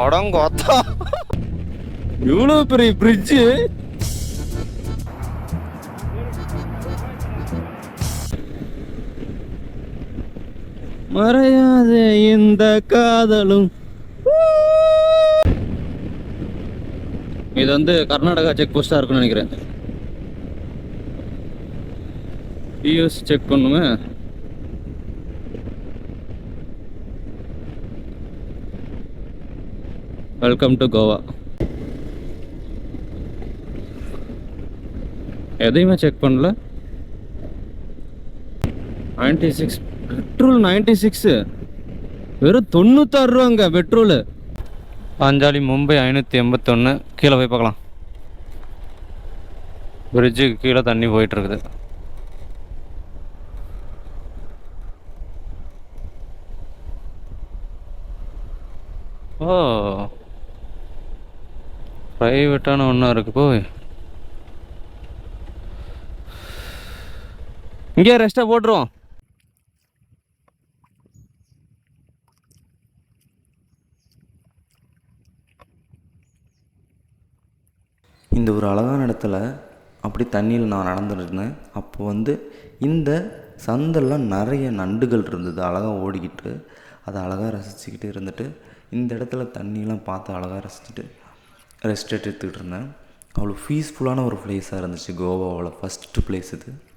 அடங்கோத்தா. இவ்வளோ பெரிய பிரிட்ஜு மறையாத இந்த காதலும். இது வந்து கர்நாடகா செக் போஸ்டா இருக்கும்னு நினைக்கிறேன். பிஎஸ் செக் பண்ணுமே. வெல்கம் டு கோவா எதையுமே செக் பண்ணல. Ninety six petrol ninety six வெறும் தொண்ணூத்தாறு ரூபாங்க பெட்ரோலு பாஞ்சாலி மும்பை ஐநூற்றி எண்பத்தொன்று கீழே போய் பார்க்கலாம். பிரிட்ஜுக்கு கீழே தண்ணி போயிட்டுருக்குது. ஓ ப்ரைவேட்டான ஒன்றா இருக்குது போய். இங்கே ரெஸ்ட்டாக போட்டுருவோம். இந்த ஒரு அழகான இடத்துல அப்படி தண்ணியில் நான் நடந்துட்டு இருந்தேன் அப்போ வந்து இந்த சந்தெல்லாம் நிறைய நண்டுகள் இருந்தது அழகாக ஓடிக்கிட்டு. அதை அழகாக ரசிச்சுக்கிட்டு இருந்துட்டு இந்த இடத்துல தண்ணியெலாம் பார்த்து அழகாக ரசிச்சுட்டு ரெஸ்ட் எடுத்துக்கிட்டு இருந்தேன். அவ்வளோ பீஸ்ஃபுல்லான ஒரு பிளேஸாக இருந்துச்சு. கோவாவோட ஃபஸ்ட்டு பிளேஸ் இது.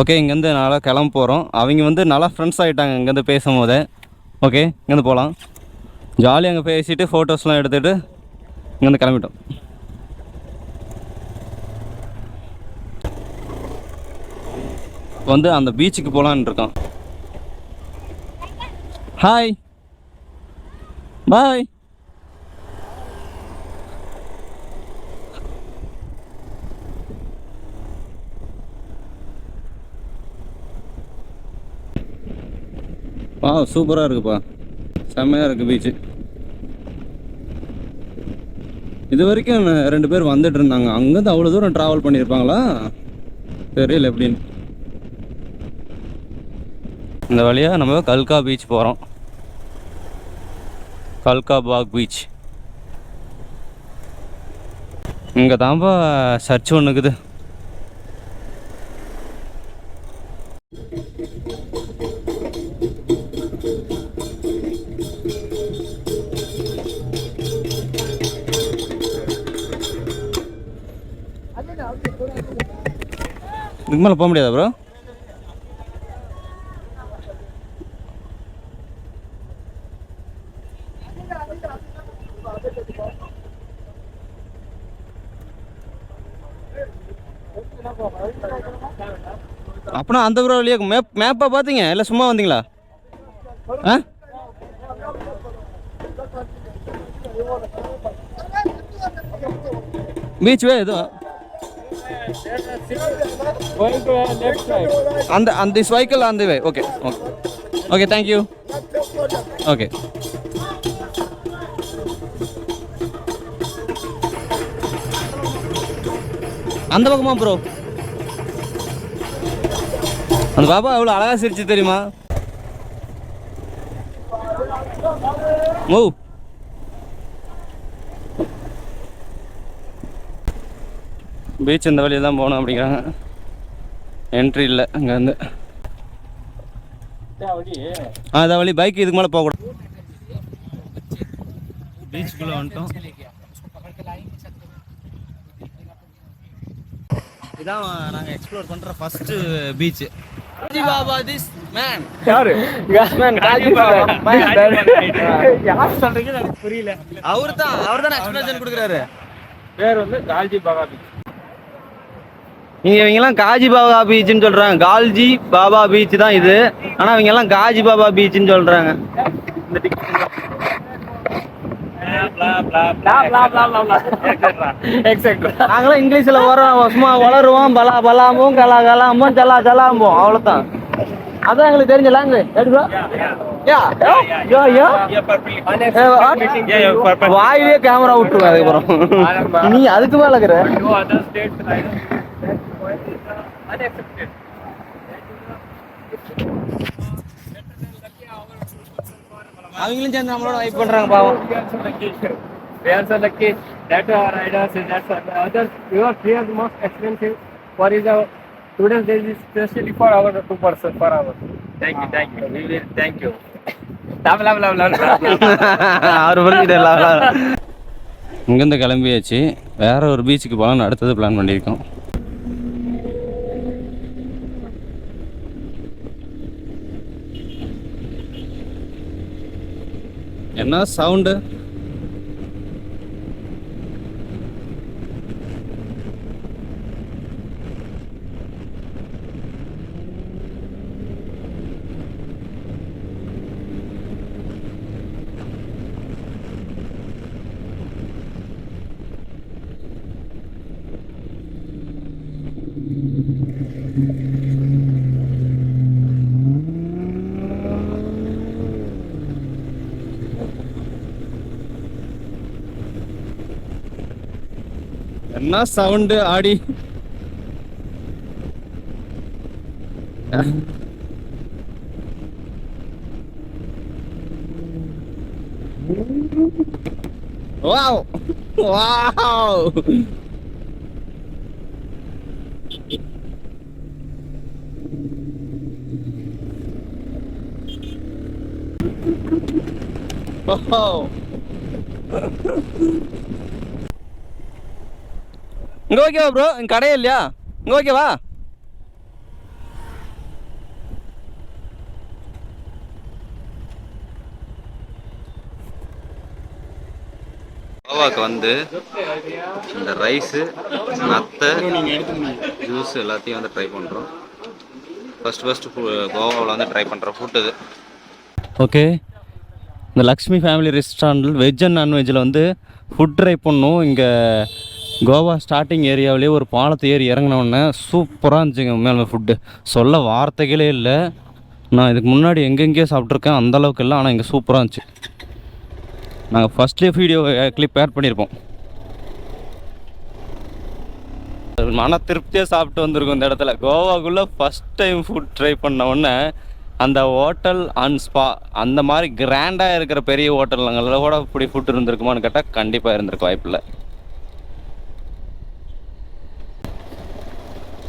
ஓகே இங்கேருந்து நல்லா கிளம்ப போகிறோம் அவங்க வந்து நல்லா ஃப்ரெண்ட்ஸ் ஆகிட்டாங்க இங்கேருந்து பேசும்போதே. ஓகே இங்கேருந்து போகலாம் ஜாலியாக அங்கே பேசிவிட்டு ஃபோட்டோஸ்லாம் எடுத்துகிட்டு இங்கேருந்து கிளம்பிட்டோம். வந்து அந்த பீச்சுக்கு போகலான்னு இருக்கோம். ஹாய் பாய் வா சூப்பராக இருக்குப்பா. செம்மையாக இருக்குது பீச்சு இது வரைக்கும் ரெண்டு பேர் வந்துட்டு இருந்தாங்க. அங்கேருந்து அவ்வளோ தூரம் ட்ராவல் பண்ணியிருப்பாங்களா? தெரியல எப்படின்னு. இந்த வழியாக நம்ம கல்கா பீச் போகிறோம் கல்கா பாக் பீச் இங்கே தான்ப்பா சர்ச் ஒன்று இருக்குது. இதுக்கு மேலே போக முடியாதா ப்ரோ அப்பனா அந்த ப்ரோ வழியா மேப் மேப்பா பார்த்தீங்க இல்லை சும்மா வந்தீங்களா? ஆ? பீச் வே எதுவும் Going to left side. On the on this vehicle on the way okay okay okay thank you okay அந்த பக்கமா ப்ரோ அந்த பாப்பா எவ்வளோ அழகாக சிரிச்சு தெரியுமா ஓ பீச் இந்த வழியில் தான் போகணும் அப்படிங்கிறாங்க. என்ட்ரி இல்லை அங்கேருந்து. ஆ அதான் வழி பைக் இதுக்கு மேலே போகக்கூடாது. பீச்சுக்குள்ளே வந்துட்டோம். இதான் நாங்கள் எக்ஸ்ப்ளோர் பண்ணுற ஃபஸ்ட்டு பீச்சு பாபா திஸ் மேன் யாரு? மேன் யார் சொல்றீங்க எனக்கு புரியல. அவர் தான் அவர் தான் எக்ஸ்பிளேஷன் கொடுக்குறாரு. பேர் வந்து கால்ஜி பாபா பீச் இங்க இவங்க எல்லாம் காஜி பாபா பீச்னு சொல்றாங்க. கால்ஜி பாபா பீச் தான் இது. ஆனா இவங்க எல்லாம் காஜி பாபா பீச்னு சொல்றாங்க. நாங்களாம் இங்கிலீஷ்ல வரோம் சும்மா வளருவோம் பலா பலாமும் கலா கலாமும் ஜலா ஜலாம்போம். அவ்வளவுதான். அதான் எங்களுக்கு தெரிஞ்ச லாங்குவேஜ் வாயிலே கேமரா விட்டுருவேன் அதுக்கப்புறம். நீ அதுக்கு மேலே இருக்கிற? அவங்களும் சேர்ந்து நம்மளோட வைப் பண்றாங்க பாவம் We are so lucky. We are so lucky that our riders and that's the others. Your fare is most expensive. For is our students there is especially for our two person per hour. Thank you, thank you. We will thank you. Blah, blah, blah, blah, blah. ஆறு மணிக்கு இங்கேருந்து கிளம்பியாச்சு வேற ஒரு பீச்சுக்கு போகலான்னு அடுத்தது plan பண்ணியிருக்கோம் என்ன சவுண்டு? என்ன சவுண்டு ஆடி வாவ் வாவ் Wow. இங்க ஓகேவா ப்ரோ இங்க கடையே இல்லையா? இங்க ஓகேவா கோவாக்கு வந்து இந்த ரைஸு நத்தை ஜூஸ் எல்லாத்தையும் வந்து ட்ரை பண்ணுறோம் ஃபர்ஸ்ட் ஃபர்ஸ்ட் கோவாவில் வந்து ட்ரை பண்ணுற ஃபுட் இது. ஓகே இந்த லக்ஷ்மி ஃபேமிலி ரெஸ்டாரண்டில் வெஜ் அண்ட் நான்வெஜ்ஜில் வந்து ஃபுட் ட்ரை பண்ணோம். இங்கே கோவா ஸ்டார்டிங் ஏரியாவிலேயே ஒரு பாலத்தை ஏறி இறங்கினோடனே சூப்பராக இருந்துச்சுங்க உண்மையாலுமே ஃபுட்டு சொல்ல வார்த்தைகளே இல்லை. நான் இதுக்கு முன்னாடி எங்கெங்கேயோ சாப்பிட்ருக்கேன் அந்த அளவுக்கு இல்லை ஆனால் இங்கே சூப்பராக இருந்துச்சு. நாங்கள் ஃபஸ்ட்லேயே வீடியோ கிளிப் ஆட் பண்ணியிருப்போம் மன திருப்தியாக சாப்பிட்டு வந்திருக்கோம் இந்த இடத்துல. கோவாக்குள்ளே ஃபஸ்ட் டைம் ஃபுட் ட்ரை பண்ண உடனே அந்த ஹோட்டல் அண்ட் ஸ்பா அந்த மாதிரி கிராண்டாக இருக்கிற பெரிய ஹோட்டலுங்களில் கூட இப்படி ஃபுட் இருந்திருக்குமான்னு கேட்டால் கண்டிப்பாக இருந்திருக்கு வாய்ப்பில்லை.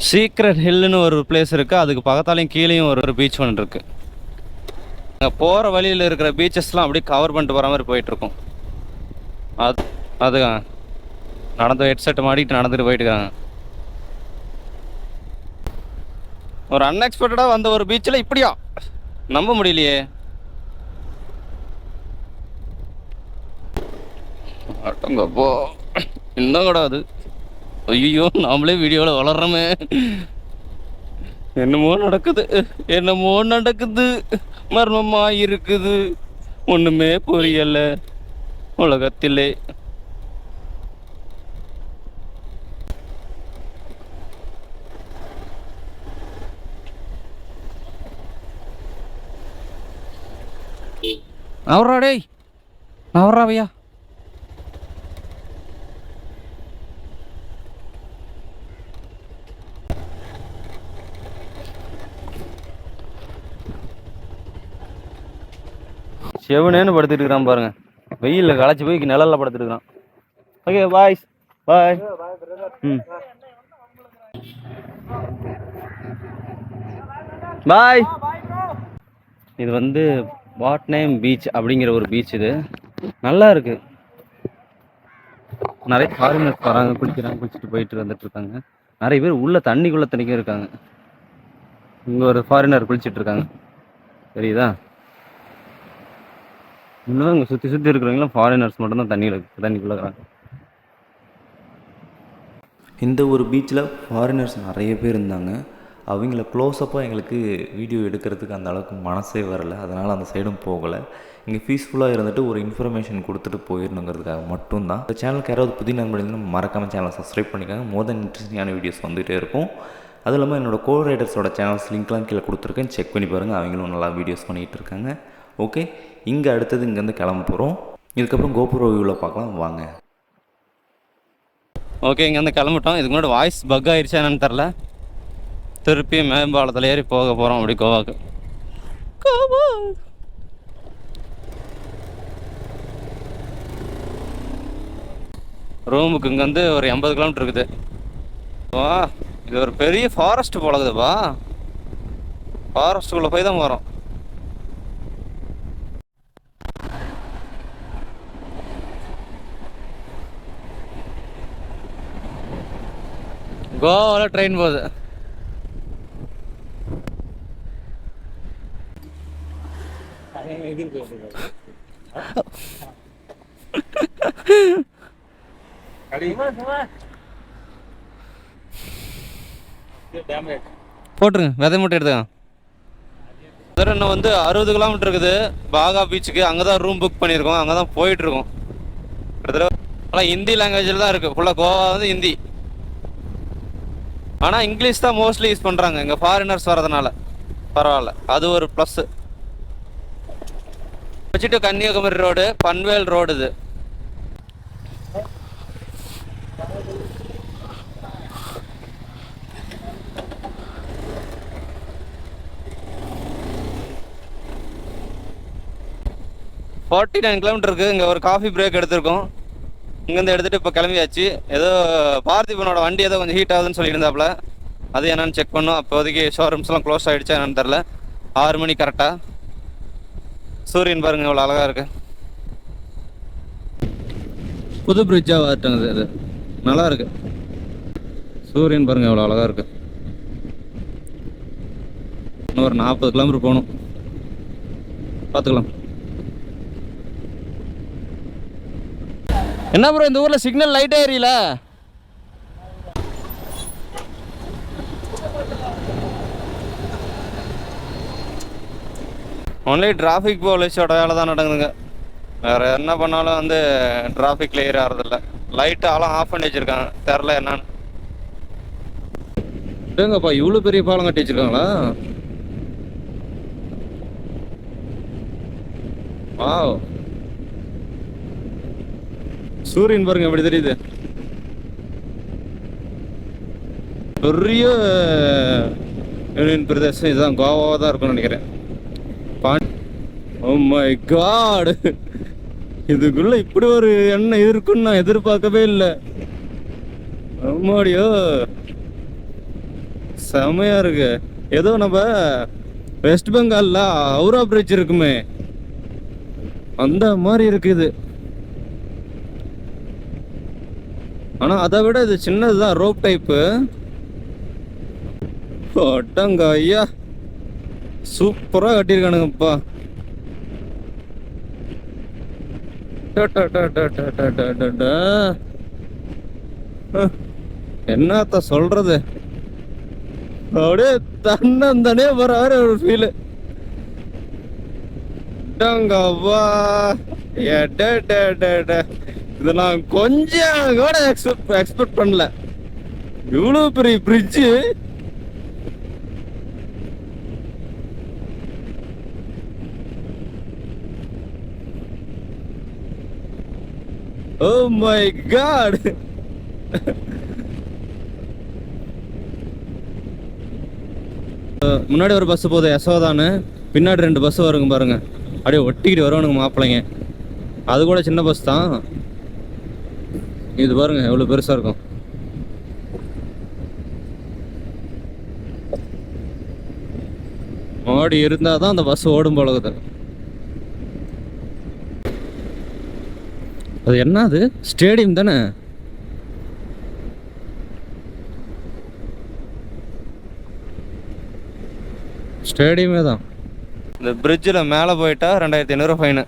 சீக்ரெட் ஹில்னு ஒரு பிளேஸ் இருக்குது அதுக்கு பக்கத்தாலையும் கீழேயும் ஒரு ஒரு பீச் ஒன்று இருக்குது அங்கே போகிற வழியில் இருக்கிற பீச்சஸ்லாம் அப்படியே கவர் பண்ணிட்டு போகிற மாதிரி போயிட்டுருக்கோம் அது அது நடந்து ஹெட்செட் மாடிட்டு நடந்துட்டு போயிட்டுருக்காங்க ஒரு அன்எக்ஸ்பெக்டடாக வந்த ஒரு பீச்சில் இப்படியா? நம்ப முடியலையே. அட்டங்கப்போ இன்னும் கூட அது. ஐயோ நாமளே வீடியோவில் வளர்றோமே. என்னமோ நடக்குது என்னமோ நடக்குது. மர்மமா இருக்குது ஒண்ணுமே புரியல. உலகத்திலே. அவரா டேய் அவராவையா செவனேன்னு படுத்துட்டு இருக்கிறான் பாருங்க. வெயிலில் களைச்சி போய் நிழல்ல படுத்துட்டு இருக்கிறான் ஓகே பாய் பாய் ம். பாய் இது வந்து வாட் நேம் பீச் அப்படிங்கிற ஒரு பீச் இது. நல்லா இருக்கு. நிறைய ஃபாரினர்ஸ் வராங்க குளிக்கிறாங்க குளிச்சுட்டு போயிட்டு வந்துட்டு இருக்காங்க நிறைய பேர் உள்ள தண்ணிக்குள்ள தண்ணிக்கும் இருக்காங்க. இங்கே ஒரு ஃபாரினர் குளிச்சுட்டு இருக்காங்க. தெரியுதா? இன்னும் இங்கே சுற்றி சுற்றி இருக்கிறவங்களும் ஃபாரினர்ஸ் மட்டும்தான் தண்ணியில் தண்ணிக்குள்ளே இருக்கிறாங்க இந்த ஒரு பீச்சில் ஃபாரினர்ஸ் நிறைய பேர் இருந்தாங்க. அவங்கள க்ளோஸப்பாக எங்களுக்கு வீடியோ எடுக்கிறதுக்கு அந்த அளவுக்கு மனசே வரலை. அதனால் அந்த சைடும் போகலை. இங்கே பீஸ்ஃபுல்லாக இருந்துட்டு ஒரு இன்ஃபர்மேஷன் கொடுத்துட்டு போயிடணுங்கிறதுக்காக மட்டும்தான். இந்த சேனலுக்கு யாராவது புதிய நண்பர்கள் மறக்காமல் சேனலை சப்ஸ்கிரைப் பண்ணிக்காங்க. மோர் தென் இன்ட்ரெஸ்டிங்கான வீடியோஸ் வந்துகிட்டே இருக்கும். அதுவும் இல்லாமல் என்னோட கோ ரைடர்ஸோட சேனல்ஸ் லிங்க்லாம் கீழே கொடுத்துருக்கேன். செக் பண்ணி பாருங்கள் அவங்களும் நல்லா வீடியோஸ் பண்ணிகிட்டு இருக்காங்க. ஓகே? இங்கே அடுத்தது இங்கேருந்து கிளம்ப போகிறோம் இதுக்கப்புறம் கோபுர வியூவில் பார்க்கலாம். வாங்க. ஓகே இங்கேருந்து கிளம்பிட்டோம். இதுக்கு முன்னாடி வாய்ஸ் பக் ஆயிடுச்சா என்னன்னு தெரில திருப்பி மேம்பாலத்தில் ஏறி போக போகிறோம் அப்படி கோவாக்கு. கோவா! ரூமுக்கு இங்கேருந்து ஒரு எண்பது கிலோமீட்டர் இருக்குது. வா இது ஒரு பெரிய ஃபாரஸ்ட் போலகுதுப்பா ஃபாரஸ்ட்டுக்குள்ளே போய் தான் போகிறோம் கோவாவில் ட்ரெயின் போகுது. போட்டுருங்க விதை மட்டும் எடுத்துக்கலாம் சார் இன்னும் வந்து அறுபது கிலோமீட்டர் இருக்குது. பாகா பீச்சுக்கு அங்கே தான் ரூம் புக் பண்ணியிருக்கோம். அங்கே தான் போயிட்டுருக்கோம் கிட்டத்தட்ட ஆனால் ஹிந்தி லாங்குவேஜில் தான் இருக்குது ஃபுல்லாக கோவா வந்து ஹிந்தி. ஆனால் இங்கிலீஷ் தான் மோஸ்ட்லி யூஸ் பண்ணுறாங்க இங்கே ஃபாரினர்ஸ் வரதுனால பரவாயில்ல. அது ஒரு ப்ளஸ்ஸு வச்சுட்டு கன்னியாகுமரி ரோடு பன்வேல் ரோடு இது. ஃபார்ட்டி நைன் கிலோமீட்டருக்கு இங்கே ஒரு காஃபி பிரேக் எடுத்திருக்கோம். இங்கேருந்து எடுத்துகிட்டு இப்போ கிளம்பியாச்சு. ஏதோ பார்த்திபனோட வண்டி ஏதோ கொஞ்சம் ஹீட் ஆகுதுன்னு சொல்லியிருந்தாப்புல. அது என்னன்னு செக் பண்ணோம். அப்போதைக்கு ஷோரூம்ஸ்லாம் க்ளோஸ் ஆகிடுச்சா என்னன்னு தெரில ஆறு மணி கரெக்டாக சூரியன் பாருங்க இவ்வளோ அழகாக இருக்கு. புது பிரிட்ஜாக வாட்டாங்க இது நல்லா இருக்கு. சூரியன் பாருங்கள் எவ்வளோ அழகாக இருக்கு. இன்னும் ஒரு நாற்பது கிலோமீட்டர் போகணும். பார்த்துக்கலாம். என்ன ப்ரோ இந்த ஊரில் சிக்னல் லைட்டே எரியல? ஒன்லி டிராஃபிக் போலீஸோட வேலை தான் நடக்குதுங்க. வேற என்ன பண்ணாலும் வந்து டிராஃபிக் கிளியர் ஆகிறதில்ல லைட் ஆலாம் ஆஃப் பண்ணி வச்சிருக்காங்க. தெரில என்னன்னு. ஏங்கப்பா இவ்வளோ பெரிய பாலம் கட்டி வச்சிருக்காங்களா? வாவ் சூரியன் பாருங்க எப்படி தெரியுது? பெரிய யூனியன் பிரதேசம். இதுதான் கோவாவாக தான் இருக்கும்னு நினைக்கிறேன். பாண்ட் ஓ மை காடு இதுக்குள்ள இப்படி ஒரு எண்ணம் இருக்குன்னு நான் எதிர்பார்க்கவே இல்லை. அம்மாடியோ. செமையா இருக்கு. ஏதோ நம்ம வெஸ்ட் பெங்கால்ல ஹவுரா பிரிட்ஜ் இருக்குமே. அந்த மாதிரி இருக்குது. ஆனால் அதை விட இது சின்னது தான் ரோப் டைப்பு. அட்டங்க ஐயா. சூப்பராக கட்டியிருக்கானுங்கப்பா. என்னத்த சொல்றது? அப்படியே தன்னந்தனே வராற ஒரு ஃபீலு டங்கப்பா எட இதெல்லாம் கொஞ்சம் கூட எக்ஸ்பெக்ட் எக்ஸ்பெக்ட் பண்ணல. இவ்வளோ பெரிய பிரிட்ஜு ஓ மை காட் முன்னாடி ஒரு பஸ் போகுது யசோதான்னு பின்னாடி ரெண்டு பஸ் வருங்க பாருங்க. அப்படியே ஒட்டிக்கிட்டு வருவானுங்க மாப்பிள்ளைங்க. அது கூட சின்ன பஸ் தான். இது பாருங்க எவ்வளோ பெருசாக இருக்கும். மாடி இருந்தால் தான் அந்த பஸ் ஓடும் பழகுது அது என்ன அது? ஸ்டேடியம் தானே? ஸ்டேடியமே தான். இந்த பிரிட்ஜில் மேலே போயிட்டா ரெண்டாயிரத்தி ஐநூறு ஃபைனு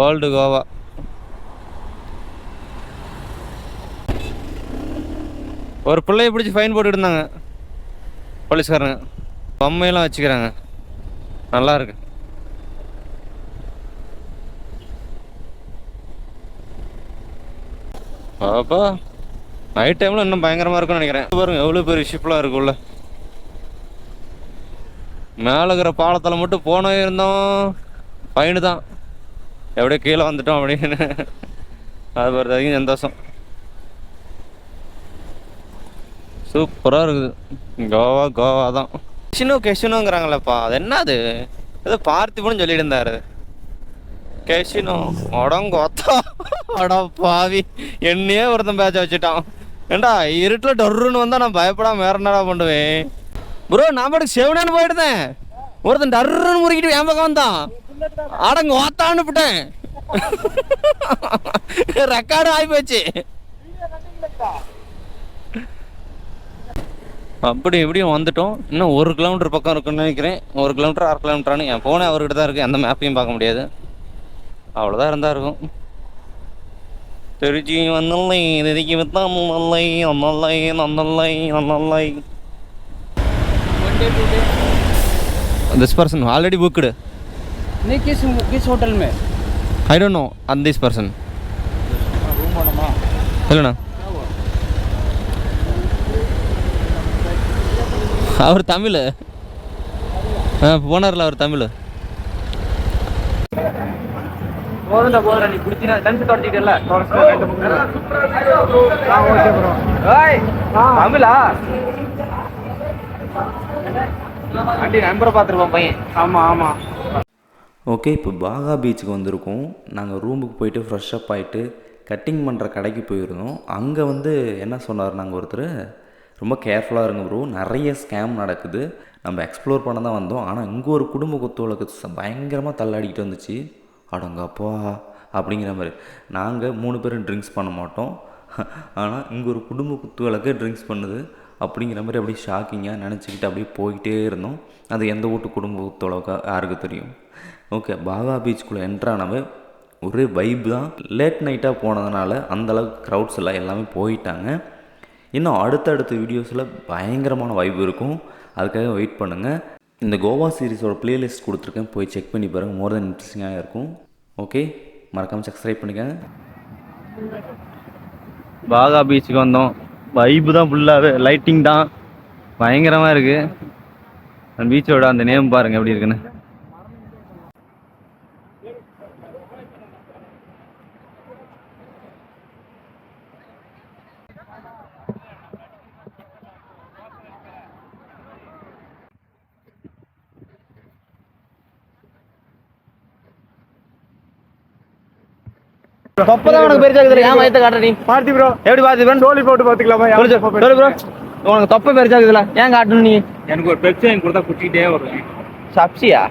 ஓல்டு கோவா ஒரு பிள்ளைய பிடிச்சி ஃபைன் போட்டுட்டு இருந்தாங்க. போலீஸ்காரங்க. பொம்மையெல்லாம் வச்சுக்கிறாங்க. நல்லா இருக்கு. பாப்பா நைட் டைமில் இன்னும் பயங்கரமாக இருக்கும்னு நினைக்கிறேன். பாருங்க எவ்வளோ பெரிய ஷிப்லாம் இருக்குல்ல மேலே இருக்கிற பாலத்தில் மட்டும் போனே இருந்தோம். ஃபைனு தான். எப்படியோ கீழே வந்துட்டோம் அப்படின்னு. அது ஒரு அதிகம் சந்தோஷம். சூப்பராக இருக்குது. கோவா கோவா தான். கெஷினோ கெஷினோங்கிறாங்களேப்பா. அது என்னது? ஏதோ பார்த்திபன்னு சொல்லிட்டு இருந்தாரு கெஷினோ அடங்கொத்தா அடா பாவி. என்னையே ஒருத்தன் பேச்ச வச்சுட்டான். ஏண்டா இருட்டில் டொருன்னு வந்தால் நான் பயப்படாம வேற என்னடா பண்ணுவேன்? ப்ரோ நான் பாட்டுக்கு செவனான்னு போயிடுதேன் ஒருத்தன் டர்ருன்னு முறுக்கிட்டு என் பக்கம் வந்தான். அடங்க ஓத்தான்னு விட்டேன். ரெக்கார்டு ஆகி போச்சு. அப்படி இப்படியும் வந்துட்டோம் இன்னும் ஒரு கிலோமீட்டர் பக்கம் இருக்குன்னு நினைக்கிறேன் ஒரு கிலோமீட்டர் அரை கிலோமீட்டரானு என் ஃபோனே அவர்கிட்ட தான் இருக்குது எந்த மேப்பையும் பார்க்க முடியாது அவ்வளோதான் இருந்தால் இருக்கும் திருச்சி வந்தல்லை திதிக்கு வித்தான் நல்லை நன்னல்லை நன்னல்லை நன்னல்லை திஸ் பர்சன் ஆல்ரெடி புக்டு नहीं किस किस होटल में I don't know and this person இல்லைண்ணா அவர் தமிழ். ஆ போனார்ல அவர் தமிழ். போதுண்டா போதுடா நீ குடிச்சினா லஞ்ச் தொடச்சிட்டல ஓகே ப்ரோ ஏய் தமிழா? ஆண்டி நம்பரை பார்த்துருப்போம் பையன். ஆமாம் ஆமாம் ஓகே இப்போ பாகா பீச்சுக்கு வந்திருக்கோம். நாங்கள் ரூமுக்கு போயிட்டு ஃப்ரெஷ் அப் ஆகிட்டு கட்டிங் பண்ணுற கடைக்கு போயிருந்தோம். அங்கே வந்து என்ன சொன்னார் நாங்கள் ஒருத்தர்? ரொம்ப கேர்ஃபுல்லாக இருங்க ப்ரோ நிறைய ஸ்கேம் நடக்குது. நம்ம எக்ஸ்ப்ளோர் பண்ண தான் வந்தோம். ஆனால் இங்கே ஒரு குடும்ப குத்துவழக்கு பயங்கரமாக தள்ளாடிக்கிட்டு வந்துச்சு. அடங்கப்பா அப்படிங்கிற மாதிரி. நாங்கள் மூணு பேரும் ட்ரிங்க்ஸ் பண்ண மாட்டோம். ஆனால் இங்கே ஒரு குடும்ப குத்துவிளக்கு ட்ரிங்க்ஸ் பண்ணுது. அப்படிங்கிற மாதிரி அப்படியே ஷாக்கிங்காக நினச்சிக்கிட்டு அப்படியே போய்கிட்டே இருந்தோம். அது எந்த வீட்டு குடும்ப குத்துவளவுக்காக யாருக்கு தெரியும்? ஓகே பாகா பீச்சுக்குள்ளே என்ட்ரானவே ஒரே வைப் தான். லேட் நைட்டாக போனதுனால அந்தளவுக்கு க்ரௌட்ஸ் எல்லாம் எல்லாமே போயிட்டாங்க. இன்னும் அடுத்தடுத்த வீடியோஸில் பயங்கரமான வைப் இருக்கும். அதுக்காக வெயிட் பண்ணுங்கள் இந்த கோவா சீரிஸோட பிளேலிஸ்ட் கொடுத்துருக்கேன். போய் செக் பண்ணி பாருங்கள் மோர் தென் இன்ட்ரெஸ்டிங்காக இருக்கும். ஓகே மறக்காமல் சப்ஸ்கிரைப் பண்ணிக்கங்க. பாகா பீச்சுக்கு வந்தோம். வைப்பு தான் ஃபுல்லாகவே லைட்டிங் தான். பயங்கரமாக இருக்குது அந்த பீச்சோட அந்த நேம் பாருங்கள் எப்படி இருக்குன்னு. தொப்பதான் உனக்கு பெருசா இருக்குது. ஏன் வயத்தை காட்டுற நீ? பார்த்தி ப்ரோ எப்படி பார்த்து டோலி போட்டு பார்த்துக்கலாமா? சொல்லு. ப்ரோ உனக்கு தொப்பை பெருசா இருக்குதுல ஏன் காட்டணும் நீ? எனக்கு ஒரு பெப்சி வாங்கி கொடுத்தா குட்டிகிட்டே வருவேன். சப்சியா?